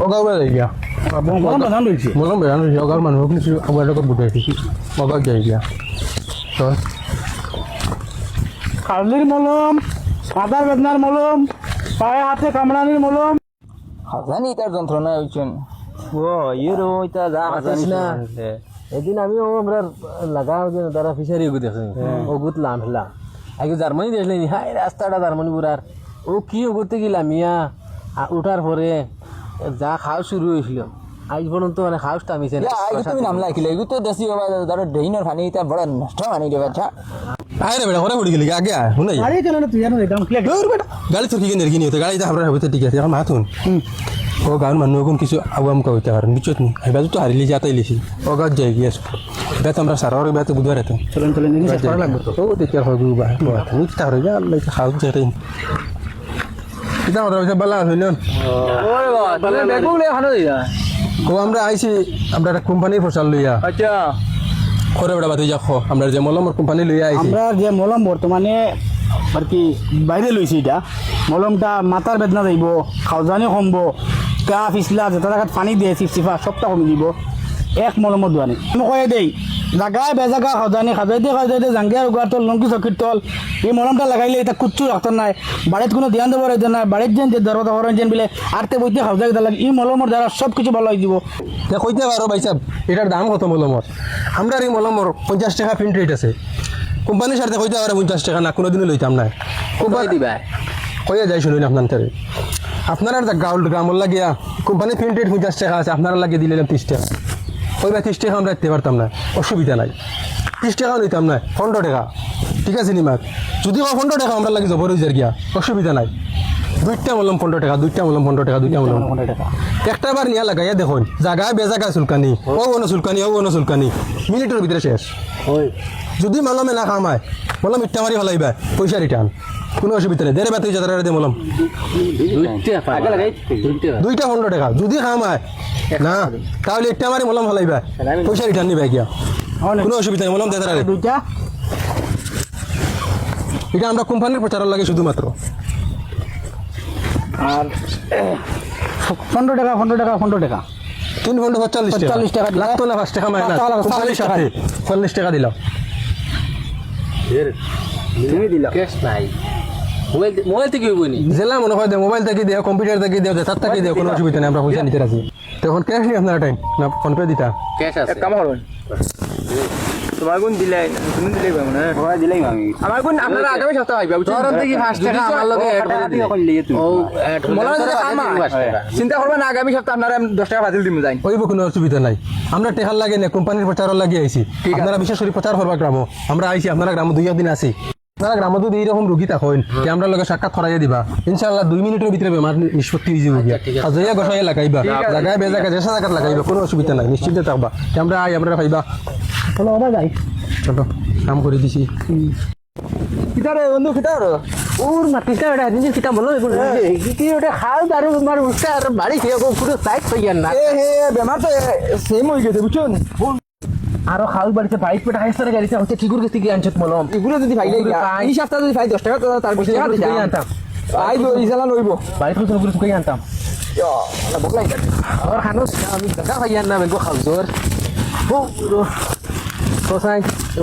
অগাও বেলা গিয়া মলম বেলা নয় অগার মানুহ কিছু অগার লগত বুঝাই দিছি অগাও যাই গিয়া তো কাজলির মলম মাথার বেদনার মলম পায়ে হাতে কামড়ানির মলম। জানি তার যন্ত্রণা হইছেন ও ইয়ের ওইটা যা আছিস না? এদিন আমি ও আমরা লাগাও যে তারা ফিশারি ওগুত ও গুত লাম হেলা। আগে জার্মানি দেখলেন হাই রাস্তাটা জার্মানি পুরার ও কি ওগুতে গেলাম মিয়া। আ- উঠার পরে যা খাওয়া শুরু হয়েছিল আজ পর্যন্ত মানে খাওয়া থামিছে না। তুমি নাম লাইছিলে এগুলো তো দেশি বাবা ধরো ড্রেইনের পানি এটা বড় নষ্ট পানি দেবে আচ্ছা আয় রে বেটা ঘরে পড়ে গেলি আগে আয় শুনাই আরে কেন না তুই জানো একদম ক্লিয়ার দৌড় বেটা গাড়ি তোর কি কিনে কিনি হতে গাড়ি আমরা হবে ঠিক আছে এখন মাথুন। ও গাঁর মানুহ এখন কিছু আওয়াম কা হইতে পারেন বুঝছত নি এবার তো হারিলি যাতাই লিছি ও গাঁত যাই গিয়ে বেত আমরা সারার বেত বুধবার এত চলেন চলেন লাগবে তো। ও তেতিয়া হয় গুবা মিথ্যা হয়ে যা আল্লাহ খাও যেতেই কিতা কথা হইছে বালা হইল ও আমরা আইছি আমরা একটা কোম্পানির প্রচার লইয়া। আচ্ছা। করে বেটা বাতি যা খো আমরা যে মলমর কোম্পানি লইয়া আইছি। আমরা যে মলম বর্তমানে আর কি বাইরে লইছি এটা মলমটা মাথার বেদনা যাইব খাওজানি কমব গা ফিসলা যেটা জায়গাত পানি দিয়ে চিপচিপা সবটা কমি দিব। এক মলমত দোয়ানি আমি কয়ে দেই জাগায় বেজাগা খাওজানি খাজাই দিয়ে খাজাই দিয়ে জাঙ্গিয়ার উগার তল লঙ্কি চকির তল। এই মলমটা লাগাইলে এটা কুচ্ছু রাখতার নাই। বাড়িত কোনো ধ্যান দেবো রাখতে নাই। বাড়ির যেন যে দরজা হরেন যেন বলে আরতে বইতে খাওজাই দিতে লাগে এই মলমর দ্বারা সব কিছু ভালো হয়ে যাব। তে কইতে পারো ভাই সাহেব এটার দাম কত মলমর আমরা এই মলমর পঞ্চাশ টাকা প্রিন্ট রেট আছে। কোম্পানির সাথে কইতে পারো পঞ্চাশ টাকা না কোনোদিনও লইতাম না কোথায় দিবা। কইয়া যাই শুনুন আপনার আপনার গাউল গ্রামর লাগিয়া কোম্পানি প্রিন্ট রেট পঞ্চাশ টাকা আছে আপনারা লাগিয়ে দিলাম ত্রিশ টাকা। ওই বা ত্রিশ টাকা আমরা পারতাম না, অসুবিধা নাই। ত্রিশ টাকাও নিতাম না, পনেরো টাকা। ঠিক আছে নিমাক যদি পনেরো টাকা আমরা লাগে জবর হয়ে গিয়া, অসুবিধা নাই। দুইটা মলম পনেরো টাকা দুইটা মলম পনেরো টাকা দুইটা মলম টাকা। একটা বার নিয়া লাগাইয়া দেখুন জায়গায় বেজাগা চুলকানি ও অন্য চুলকানি ও অন্য চুলকানি মিনিটের ভিতরে শেষ। যদি মলমে না কামায় মলম ইট্টা মারি ফেলাইবা পয়সা রিটার্ন কোনো অসুবিধা নেই দেড়ে বাতি যাতারে দে মলম। দুইটা পনেরো টাকা যদি কামায় না তাহলে ইট্টা মারি মলম ফেলাইবা পয়সা রিটার্ন নিবা গিয়া কোনো অসুবিধা নেই মলম দেতারে দুইটা? এটা আমরা কোম্পানির প্রচার লাগে শুধুমাত্র। আর পনেরো টাকা পনেরো টাকা পনেরো টাকা। তিন ঘণ্টা পঁয়তাল্লিশ টাকা। 45 টাকা। লাগতো না পাঁচ টাকা মাইনাস। পাঁচ টাকা লাগতো, কোম্পানির 40 টাকা। সাথে চল্লিশ টাকা দিলাম। তুমি দিলা। ক্যাশ নাই। মোবাইল মোবাইল থেকে হইব জেলা মনে হয় মোবাইল থেকে দেও কম্পিউটার থেকে দেও তার থেকে দেও কোনো অসুবিধা নেই আমরা পয়সা নিতে রাখি তখন ক্যাশ নিয়ে আপনারা টাইম না ফোন পে দিতা? ক্যাশ আছে। কাম করুন। তোমার কোন দিলাই তুমি দিলাই পাবো না ওরা দিলাই আমি। আমার কোন আপনারা আগামী সপ্তাহে আইবা বুঝছেন? তোর থেকে পাঁচ টাকা আমার লগে অ্যাড করে দিলে ও অ্যাড মনে যে চিন্তা করবেন না আগামী সপ্তাহে আপনারা দশ টাকা বাতিল দিম যাই ওইব কোনো অসুবিধা নাই। আমরা টেহার লাগে না কোম্পানির প্রচার লাগে আইছি। আপনারা বিশেষ করে প্রচার করবা গ্রাম আমরা আইছি আপনারা গ্রাম দুই দিন আছি। আপনারা গ্রাম যদি এইরকম রুগী থাকেন যে আমরা লগে সাক্ষাৎ করাইয়া দিবা। ইনশাআল্লাহ দুই মিনিটের ভিতরে বেমার নিষ্পত্তি হয়ে যাবে। গিয়া ঠিক আছে। আর জয়া গসাই লাগাইবা যেসা জায়গাত লাগাইবা কোনো অসুবিধা নাই। নিশ্চিত থাকবা। যে আমরা আই আমরা পাইবা চলো ওরা যাই। চলো কাম করে দিছি। কিতারে বন্ধু কিতার? ওর মাটিটা ওটা জিনিস কিটা বলো কি ওটা খাল দারু মার উঠতে আর বাড়ি খেয়ে পুরো সাইড হয়ে না। এ হে বেমার তো সেম হয়ে গেছে বুঝছেন আরও খাল বাড়িতে পাইপ পেটা হাইস্তার গাড়িতে হচ্ছে ঠিকুর কাছ থেকে আনছত মলম। এগুলো যদি ভাই এই সপ্তাহে যদি ভাই দশ টাকা তো তার টাকা আনতাম। আই ইসালা লইব। বাড়িতে কিছু করে শুকাই আনতাম। বকলাই। আর খানুস আমি দেখা হয়ে যান না বেগো খাল জোর। কোসাই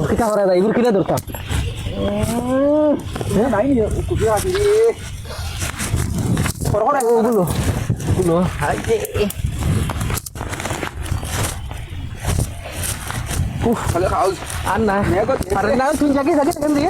কিটা করা যায় এগুলো কিনে ধরতাম। পরপর ওগুলো ওগুলো। উফ আর না আরে কেন দিয়ে